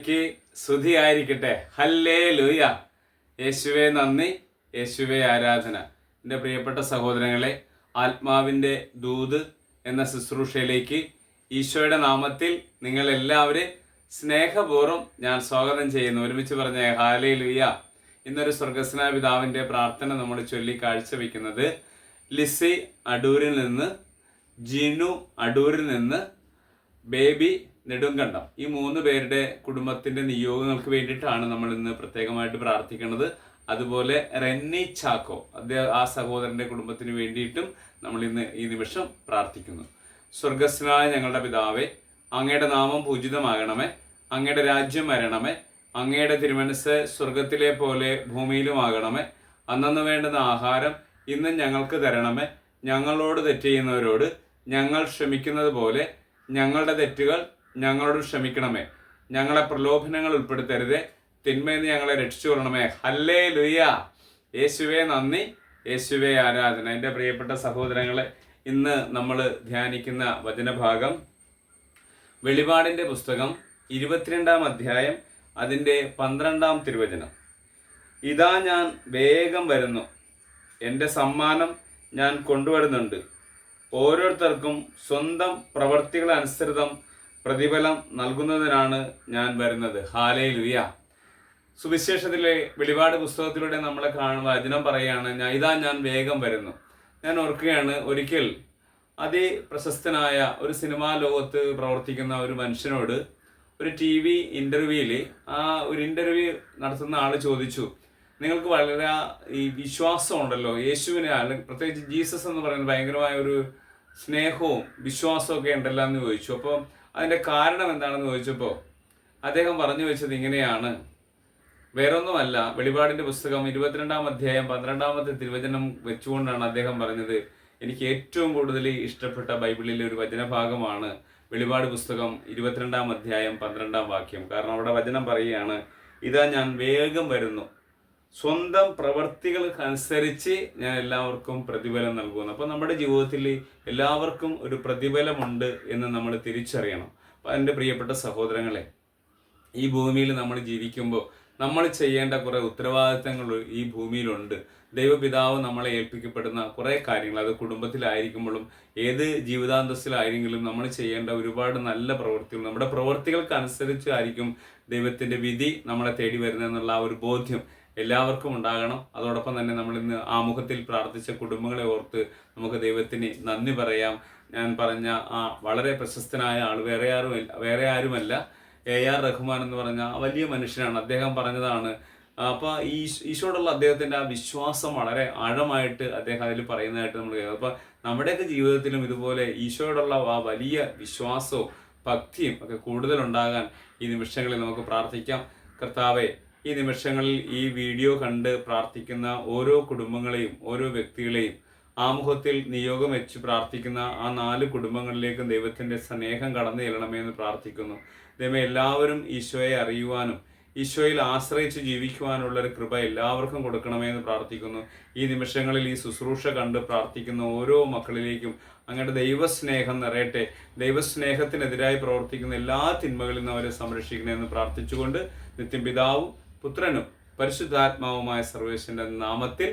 ക്ക് സ്തുതിയായിരിക്കട്ടെ ഹല്ലേ ലൂയ യേശുവെ നന്ദി. യേശുവെ ആരാധന. എന്റെ പ്രിയപ്പെട്ട സഹോദരങ്ങളെ ആത്മാവിന്റെ ദൂത് എന്ന ശുശ്രൂഷയിലേക്ക് ഈശോയുടെ നാമത്തിൽ നിങ്ങൾ എല്ലാവരും സ്നേഹപൂർവം ഞാൻ സ്വാഗതം ചെയ്യുന്നു. ഒരുമിച്ച് പറഞ്ഞ ഹാലേ ലുയ ഇന്നൊരു സ്വർഗസ്നായ പിതാവിന്റെ പ്രാർത്ഥന നമ്മൾ ചൊല്ലി കാഴ്ചവെക്കുന്നത് ലിസി അടൂരിൽ നിന്ന് ജിനു അടൂരിൽ നിന്ന് ബേബി നെടുങ്കണ്ടം. ഈ മൂന്ന് പേരുടെ കുടുംബത്തിന്റെ നിയോഗങ്ങൾക്ക് വേണ്ടിയിട്ടാണ് നമ്മൾ ഇന്ന് പ്രത്യേകമായിട്ട് പ്രാർത്ഥിക്കുന്നത്. അതുപോലെ റെന്നി ചാക്കോ അദ്ദേഹം ആ സഹോദരന്റെ കുടുംബത്തിന് വേണ്ടിയിട്ടും നമ്മൾ ഇന്ന് ഈ നിമിഷം പ്രാർത്ഥിക്കുന്നു. സ്വർഗസ്നായ ഞങ്ങളുടെ പിതാവേ അങ്ങയുടെ നാമം പൂജിതമാകണമേ അങ്ങയുടെ രാജ്യം വരണമേ അങ്ങയുടെ തിരുമനസ് സ്വർഗത്തിലെ പോലെ ഭൂമിയിലും ആകണമേ അന്നു വേണ്ടുന്ന ആഹാരം ഇന്ന് ഞങ്ങൾക്ക് തരണമേ. ഞങ്ങളോട് തെറ്റ് ചെയ്യുന്നവരോട് ഞങ്ങൾ ക്ഷമിക്കുന്നത് പോലെ ഞങ്ങളുടെ തെറ്റുകൾ ഞങ്ങളോട് ക്ഷമിക്കണമേ. ഞങ്ങളെ പ്രലോഭനങ്ങൾ ഉൾപ്പെടുത്തരുതേ. തിന്മയിൽ ഞങ്ങളെ രക്ഷിച്ചു കൊള്ളണമേ. ഹല്ലേ ലുയ യേശുവേ നന്ദി. യേശുവേ ആരാധന. എന്റെ പ്രിയപ്പെട്ട സഹോദരങ്ങളെ ഇന്ന് നമ്മൾ ധ്യാനിക്കുന്ന വചനഭാഗം വെളിപാടിന്റെ പുസ്തകം ഇരുപത്തിരണ്ടാം അധ്യായം അതിന്റെ പന്ത്രണ്ടാം തിരുവചനം. ഇതാ ഞാൻ വേഗം വരുന്നു. എന്റെ സമ്മാനം ഞാൻ കൊണ്ടുവരുന്നുണ്ട്. ഓരോരുത്തർക്കും സ്വന്തം പ്രവർത്തികളനുസൃതം പ്രതിഫലം നൽകുന്നതിനാണ് ഞാൻ വരുന്നത്. ഹാലേ ലുയ സുവിശേഷത്തിലെ വെളിപാട് പുസ്തകത്തിലൂടെ നമ്മളെ കാണുന്ന വചനം പറയുകയാണ് ഞാൻ ഇതാ ഞാൻ വേഗം വരുന്നു. ഞാൻ ഓർക്കുകയാണ് ഒരിക്കൽ അതിപ്രശസ്തനായ ഒരു സിനിമാ ലോകത്ത് പ്രവർത്തിക്കുന്ന ഒരു മനുഷ്യനോട് ഒരു ടി വി ഇന്റർവ്യൂവിൽ ആ ഒരു ഇന്റർവ്യൂ നടത്തുന്ന ആൾ ചോദിച്ചു നിങ്ങൾക്ക് വളരെ ഈ വിശ്വാസം ഉണ്ടല്ലോ യേശുവിനെ അല്ലെങ്കിൽ പ്രത്യേകിച്ച് ജീസസ് എന്ന് പറയുന്നത് ഭയങ്കരമായ ഒരു സ്നേഹവും വിശ്വാസവും ഒക്കെ ഉണ്ടല്ലോ? എന്ന് ചോദിച്ചു. അപ്പോൾ അതിന്റെ കാരണം എന്താണെന്ന് ചോദിച്ചപ്പോൾ അദ്ദേഹം പറഞ്ഞു വെച്ചത് ഇങ്ങനെയാണ്. വേറൊന്നുമല്ല വെളിപാടിന്റെ പുസ്തകം ഇരുപത്തിരണ്ടാം അധ്യായം പന്ത്രണ്ടാമത്തെ തിരുവചനം വെച്ചുകൊണ്ടാണ് അദ്ദേഹം പറഞ്ഞത് എനിക്ക് ഏറ്റവും കൂടുതൽ ഇഷ്ടപ്പെട്ട ബൈബിളിലെ ഒരു വചനഭാഗമാണ് വെളിപാട് പുസ്തകം ഇരുപത്തിരണ്ടാം അധ്യായം പന്ത്രണ്ടാം വാക്യം. കാരണം അവിടെ വചനം പറയുകയാണ് ഇതാ ഞാൻ വേഗം വരുന്നു. സ്വന്തം പ്രവർത്തികൾക്കനുസരിച്ച് ഞാൻ എല്ലാവർക്കും പ്രതിഫലം നൽകുന്നു. അപ്പോൾ നമ്മുടെ ജീവിതത്തിൽ എല്ലാവർക്കും ഒരു പ്രതിഫലമുണ്ട് എന്ന് നമ്മൾ തിരിച്ചറിയണം. അപ്പം എന്റെ പ്രിയപ്പെട്ട സഹോദരങ്ങളെ ഈ ഭൂമിയിൽ നമ്മൾ ജീവിക്കുമ്പോൾ നമ്മൾ ചെയ്യേണ്ട കുറേ ഉത്തരവാദിത്തങ്ങൾ ഈ ഭൂമിയിലുണ്ട്. ദൈവപിതാവ് നമ്മളെ ഏൽപ്പിക്കപ്പെടുന്ന കുറേ കാര്യങ്ങൾ അത് കുടുംബത്തിലായിരിക്കുമ്പോഴും ഏത് ജീവിതാന്തസ്സിലായിരുന്നെങ്കിലും നമ്മൾ ചെയ്യേണ്ട ഒരുപാട് നല്ല പ്രവൃത്തികൾ നമ്മുടെ പ്രവൃത്തികൾക്ക് പ്രവൃത്തികൾക്കനുസരിച്ചായിരിക്കും ദൈവത്തിന്റെ വിധി നമ്മളെ തേടി വരുന്നതെന്നുള്ള ആ ഒരു ബോധ്യം എല്ലാവർക്കും ഉണ്ടാകണം. അതോടൊപ്പം തന്നെ നമ്മൾ ഇന്ന് ആമുഖത്തിൽ പ്രാർത്ഥിച്ച കുടുംബങ്ങളെ ഓർത്ത് നമുക്ക് ദൈവത്തിന് നന്ദി പറയാം. ഞാൻ പറഞ്ഞ ആ വളരെ പ്രശസ്തനായ ആൾ വേറെ ആരും വേറെ ആരുമല്ല. എ ആർ റഹ്മാൻ എന്ന് പറഞ്ഞ വലിയ മനുഷ്യനാണ്. അദ്ദേഹം പറഞ്ഞതാണ് അപ്പോൾ ഈ ഈശോടുള്ള അദ്ദേഹത്തിന്റെ ആ വിശ്വാസം വളരെ ആഴമായിട്ട് അദ്ദേഹം അതിൽ പറയുന്നതായിട്ട് നമ്മൾ കേൾക്കും. അപ്പോൾ നമ്മുടെയൊക്കെ ജീവിതത്തിലും ഇതുപോലെ ഈശോയോടുള്ള ആ വലിയ വിശ്വാസവും ഭക്തിയും ഒക്കെ കൂടുതലുണ്ടാകാൻ ഈ നിമിഷങ്ങളിൽ നമുക്ക് പ്രാർത്ഥിക്കാം. കർത്താവെ ഈ നിമിഷങ്ങളിൽ ഈ വീഡിയോ കണ്ട് പ്രാർത്ഥിക്കുന്ന ഓരോ കുടുംബങ്ങളെയും ഓരോ വ്യക്തികളെയും ആമുഖത്തിൽ നിയോഗം വെച്ച് പ്രാർത്ഥിക്കുന്ന ആ നാല് കുടുംബങ്ങളിലേക്കും ദൈവത്തിന്റെ സ്നേഹം കടന്നു ചെല്ലണമേ എന്ന് പ്രാർത്ഥിക്കുന്നു. ദൈവം എല്ലാവരും ഈശോയെ അറിയുവാനും ഈശോയിൽ ആശ്രയിച്ച് ജീവിക്കുവാനുള്ള ഒരു കൃപ എല്ലാവർക്കും കൊടുക്കണമേ എന്ന് പ്രാർത്ഥിക്കുന്നു. ഈ നിമിഷങ്ങളിൽ ഈ ശുശ്രൂഷ കണ്ട് പ്രാർത്ഥിക്കുന്ന ഓരോ മക്കളിലേക്കും അങ്ങയുടെ ദൈവസ്നേഹം നിറയട്ടെ. ദൈവസ്നേഹത്തിനെതിരായി പ്രവർത്തിക്കുന്ന എല്ലാ തിന്മകളിൽ നിന്ന് അവരെ സംരക്ഷിക്കണമെന്ന് പ്രാർത്ഥിച്ചുകൊണ്ട് നിത്യം പിതാവും പുത്രനും പരിശുദ്ധാത്മാവുമായ സർവേശ്വരന്റെ നാമത്തിൽ